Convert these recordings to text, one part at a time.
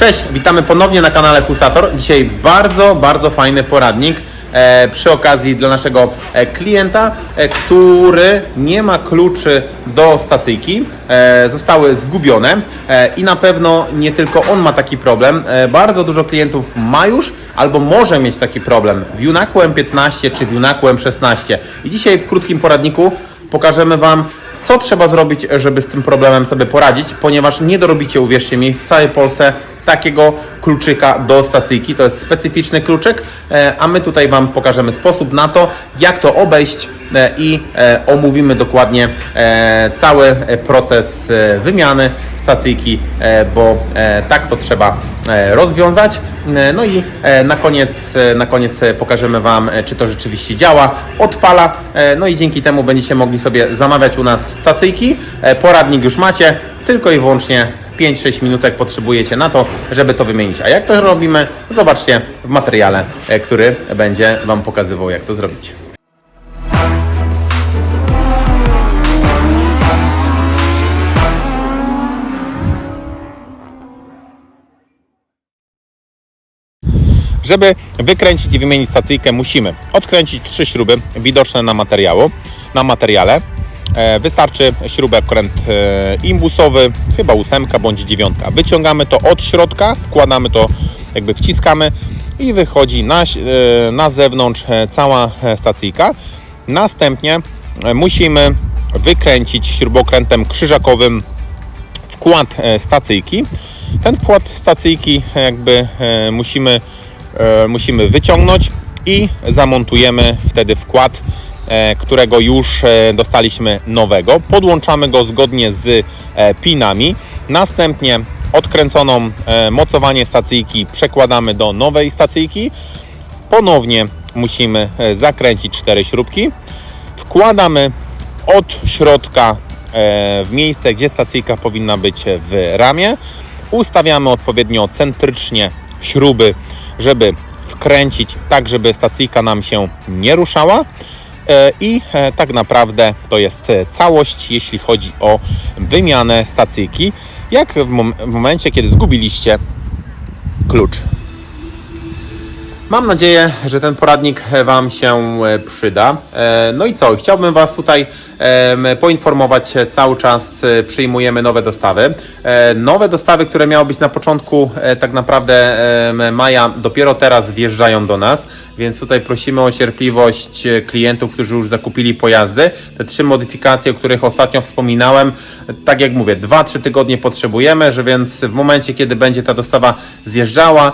Cześć, witamy ponownie na kanale Husator. Dzisiaj bardzo, bardzo fajny poradnik e, przy okazji dla naszego e, klienta, e, który nie ma kluczy do stacyjki, e, zostały zgubione e, i na pewno nie tylko on ma taki problem. E, bardzo dużo klientów ma już albo może mieć taki problem w Junaku M15 czy w Junaku M16. I dzisiaj w krótkim poradniku pokażemy Wam co trzeba zrobić, żeby z tym problemem sobie poradzić, ponieważ nie dorobicie, uwierzcie mi, w całej Polsce takiego kluczyka do stacyjki. To jest specyficzny kluczyk, e, a my tutaj Wam pokażemy sposób na to, jak to obejść e, i e, omówimy dokładnie cały proces wymiany stacyjki, bo tak to trzeba rozwiązać. No i na koniec, na koniec pokażemy Wam, czy to rzeczywiście działa, odpala, no i dzięki temu będziecie mogli sobie zamawiać u nas stacyjki. Poradnik już macie, tylko i wyłącznie 5-6 minutek potrzebujecie na to, żeby to wymienić. A jak to robimy? Zobaczcie w materiale, e, który będzie Wam pokazywał, jak to zrobić. Żeby wykręcić i wymienić stacyjkę, musimy odkręcić trzy śruby widoczne na materiału, na materiale. E, Wystarczy śrubokręt e, imbusowy, chyba ósemka bądź dziewiątka. Wyciągamy to od środka, wkładamy to, jakby wciskamy i wychodzi na, e, na zewnątrz cała stacyjka. Następnie musimy wykręcić śrubokrętem krzyżakowym wkład stacyjki. Ten wkład stacyjki jakby musimy, musimy wyciągnąć i zamontujemy wtedy wkład, którego już e, dostaliśmy nowego. Podłączamy go zgodnie z e, pinami. Następnie odkręconą e, mocowanie stacyjki przekładamy do nowej stacyjki. Ponownie musimy e, zakręcić cztery śrubki. Wkładamy od środka e, w miejsce, gdzie stacyjka powinna być w ramię. Ustawiamy odpowiednio centrycznie śruby, żeby wkręcić tak, żeby stacyjka nam się nie ruszała. E, I e, tak naprawdę to jest e, całość, jeśli chodzi o wymianę stacyjki. Jak w, mom- w momencie, kiedy zgubiliście klucz. Mam nadzieję, że ten poradnik Wam się przyda. No i co? Chciałbym Was tutaj poinformować. Cały czas e, przyjmujemy nowe dostawy. E, Nowe dostawy, które miały być na początku e, tak naprawdę maja, dopiero teraz wjeżdżają do nas. Więc tutaj prosimy o cierpliwość klientów, którzy już zakupili pojazdy. Te trzy modyfikacje, o których ostatnio wspominałem, tak jak mówię, 2-3 tygodnie potrzebujemy, że więc w momencie, kiedy będzie ta dostawa zjeżdżała,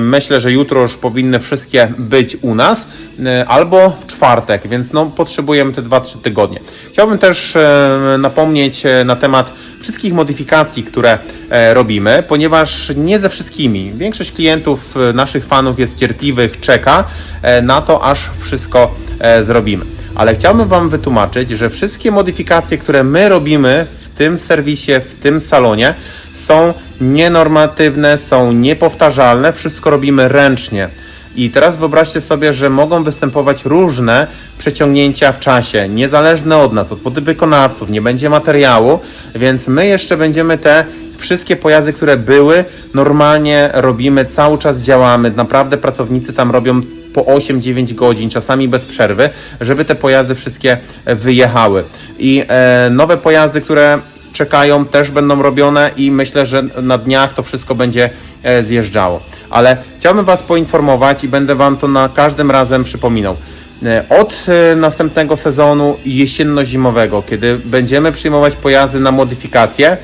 myślę, że jutro już powinny wszystkie być u nas, e, albo w czwartek, więc no, potrzebujemy te 2-3 tygodnie. Chciałbym też e, napomnieć e, na temat wszystkich modyfikacji, które e, robimy, ponieważ nie ze wszystkimi. Większość klientów, e, naszych fanów jest cierpliwych, czeka e, na to, aż wszystko e, zrobimy. Ale chciałbym Wam wytłumaczyć, że wszystkie modyfikacje, które my robimy w tym serwisie, w tym salonie, są nienormatywne, są niepowtarzalne, wszystko robimy ręcznie. I teraz wyobraźcie sobie, że mogą występować różne przeciągnięcia w czasie, niezależne od nas, od podwykonawców, nie będzie materiału, więc my jeszcze będziemy te wszystkie pojazdy, które były, normalnie robimy, cały czas działamy. Naprawdę pracownicy tam robią po 8-9 godzin, czasami bez przerwy, żeby te pojazdy wszystkie wyjechały. I e, nowe pojazdy, które czekają, też będą robione i myślę, że na dniach to wszystko będzie e, zjeżdżało. Ale chciałbym Was poinformować i będę Wam to na każdym razem przypominał. E, Od e, następnego sezonu jesienno-zimowego, kiedy będziemy przyjmować pojazdy na modyfikacje,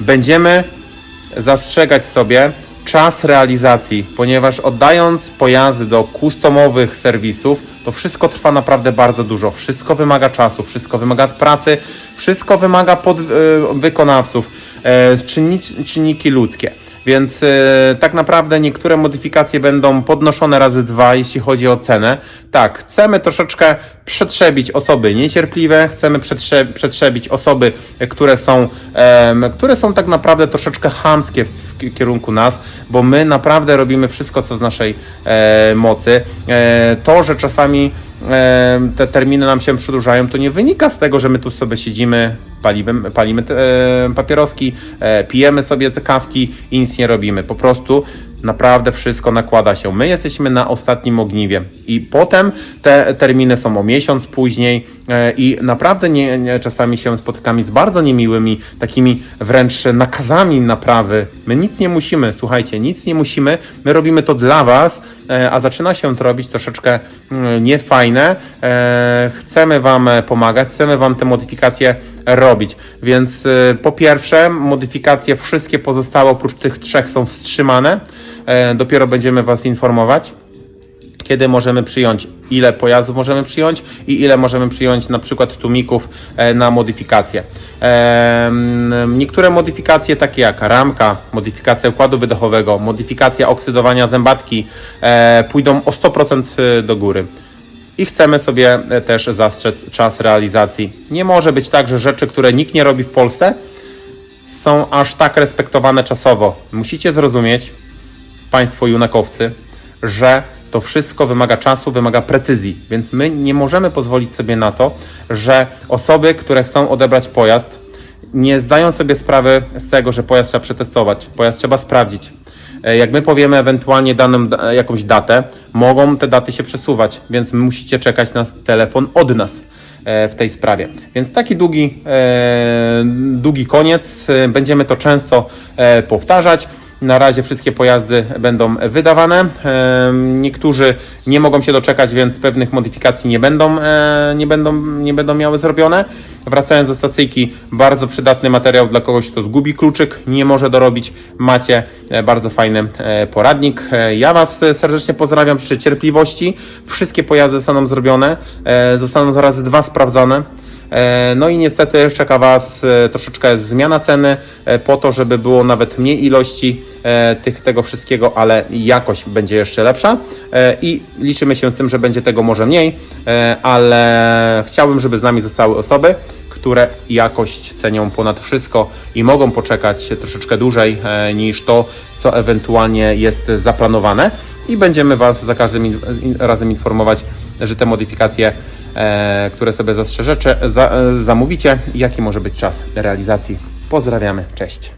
będziemy zastrzegać sobie czas realizacji, ponieważ oddając pojazdy do customowych serwisów, to wszystko trwa naprawdę bardzo dużo. Wszystko wymaga czasu, wszystko wymaga pracy, wszystko wymaga pod, e, wykonawców, e, czynni- czynniki ludzkie. Więc e, tak naprawdę niektóre modyfikacje będą podnoszone razy dwa, jeśli chodzi o cenę. Tak, chcemy troszeczkę przetrzebić osoby niecierpliwe, chcemy przetrze- przetrzebić osoby, które są, em, które są tak naprawdę troszeczkę chamskie w ki- kierunku nas, bo my naprawdę robimy wszystko, co z naszej e, mocy. E, to, że czasami te terminy nam się przedłużają, to nie wynika z tego, że my tu sobie siedzimy palimy, palimy e, papieroski, e, pijemy sobie te kawki i nic nie robimy. Po prostu naprawdę wszystko nakłada się. My jesteśmy na ostatnim ogniwie i potem te terminy są o miesiąc później e, i naprawdę nie, nie, czasami się spotykamy z bardzo niemiłymi, takimi wręcz nakazami naprawy. My nic nie musimy, słuchajcie, nic nie musimy, my robimy to dla Was, e, a zaczyna się to robić troszeczkę mm, niefajne. E, Chcemy Wam pomagać, chcemy Wam te modyfikacje robić. Więc po pierwsze, modyfikacje wszystkie pozostałe oprócz tych trzech są wstrzymane. E, Dopiero będziemy Was informować kiedy możemy przyjąć, ile pojazdów możemy przyjąć i ile możemy przyjąć na przykład tłumików e, na modyfikacje. Em, Niektóre modyfikacje takie jak ramka, modyfikacja układu wydechowego, modyfikacja oksydowania zębatki e, pójdą o 100% do góry. I chcemy sobie e, też zastrzec czas realizacji. Nie może być tak, że rzeczy, które nikt nie robi w Polsce, są aż tak respektowane czasowo. Musicie zrozumieć, Państwo junakowcy, że to wszystko wymaga czasu, wymaga precyzji, więc my nie możemy pozwolić sobie na to, że osoby, które chcą odebrać pojazd, nie zdają sobie sprawy z tego, że pojazd trzeba przetestować, pojazd trzeba sprawdzić. E, Jak my powiemy ewentualnie daną da- jakąś datę, mogą te daty się przesuwać, więc musicie czekać na telefon od nas e, w tej sprawie. Więc taki długi, e, długi koniec. Będziemy to często powtarzać. Na razie wszystkie pojazdy będą wydawane. Niektórzy nie mogą się doczekać, więc pewnych modyfikacji nie będą, e, nie będą, nie będą miały zrobione. Wracając do stacyjki, bardzo przydatny materiał dla kogoś, kto zgubi kluczyk, nie może dorobić. Macie e, bardzo fajny e, poradnik. Ja Was serdecznie pozdrawiam, życzę cierpliwości. Wszystkie pojazdy zostaną zrobione, zostaną zaraz dwa sprawdzone. E, No i niestety czeka Was e, troszeczkę zmiana ceny e, po to, żeby było nawet mniej ilości tych, tego wszystkiego, ale jakość będzie jeszcze lepsza. I liczymy się z tym, że będzie tego może mniej, ale chciałbym, żeby z nami zostały osoby, które jakość cenią ponad wszystko i mogą poczekać troszeczkę dłużej niż to, co ewentualnie jest zaplanowane. I będziemy Was za każdym razem informować, że te modyfikacje które sobie zastrzeżecie, za, e, zamówicie, jaki może być czas realizacji. Pozdrawiamy, cześć.